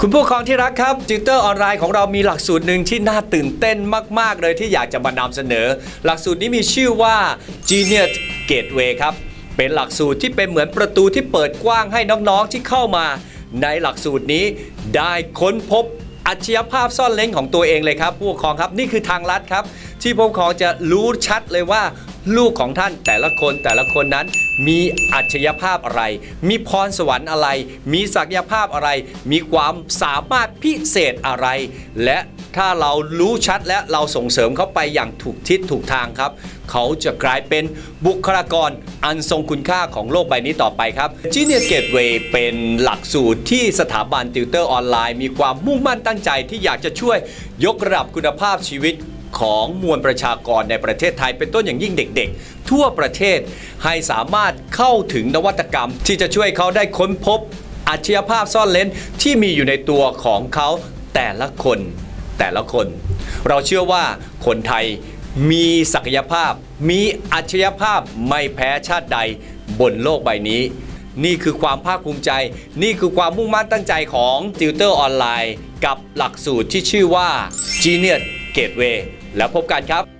คุณผู้ปกครองที่รักครับจิวเตอร์ออนไลน์ของเรามีหลักสูตรหนึ่งที่น่าตื่นเต้นมาก ๆ เลยที่อยากจะมานำเสนอ หลักสูตรนี้มีชื่อว่า Genius Gateway ครับ เป็นหลักสูตรที่เป็นเหมือนประตูที่เปิดกว้างให้น้อง ๆ ที่เข้ามา ในหลักสูตรนี้ได้ค้นพบอัจฉริยภาพซ่อนเล้นของตัวเองเลยครับ ผู้ปกครองครับนี่คือทางลัดครับ ที่ผู้ปกครองจะรู้ชัดเลยว่า ลูกของท่านแต่ละคนแต่ละคนนั้นมีอัจฉริยภาพอะไร มีพรสวรรค์อะไร มีศักยภาพอะไร มีความสามารถพิเศษอะไร และถ้าเรารู้ชัดและเราส่งเสริมเขาไปอย่างถูกทิศถูกทางครับ เขาจะกลายเป็นบุคลากรอันทรงคุณค่าของโลกใบนี้ต่อไปครับ Genius Gateway เป็นหลักสูตรที่สถาบันติวเตอร์ออนไลน์ มีความมุ่งมั่นตั้งใจที่อยากจะช่วยยกระดับคุณภาพชีวิต ของมวลประชากรในประเทศไทย เป็นต้นอย่างยิ่งเด็กๆ ทั่วประเทศให้สามารถเข้าถึงนวัตกรรม ที่จะช่วยเขาได้ค้นพบอัจฉริยภาพซ่อนเล้นที่มีอยู่ในตัวของเขาแต่ละคนแต่ละคน เราเชื่อว่าคนไทยมีศักยภาพ มีอัจฉริยภาพไม่แพ้ชาติใดบนโลกใบนี้ นี่คือความภาคภูมิใจ นี่คือความมุ่งมั่นตั้งใจของติวเตอร์ออนไลน์ กับหลักสูตรที่ชื่อว่า Genius Gateway แล้วพบกันครับ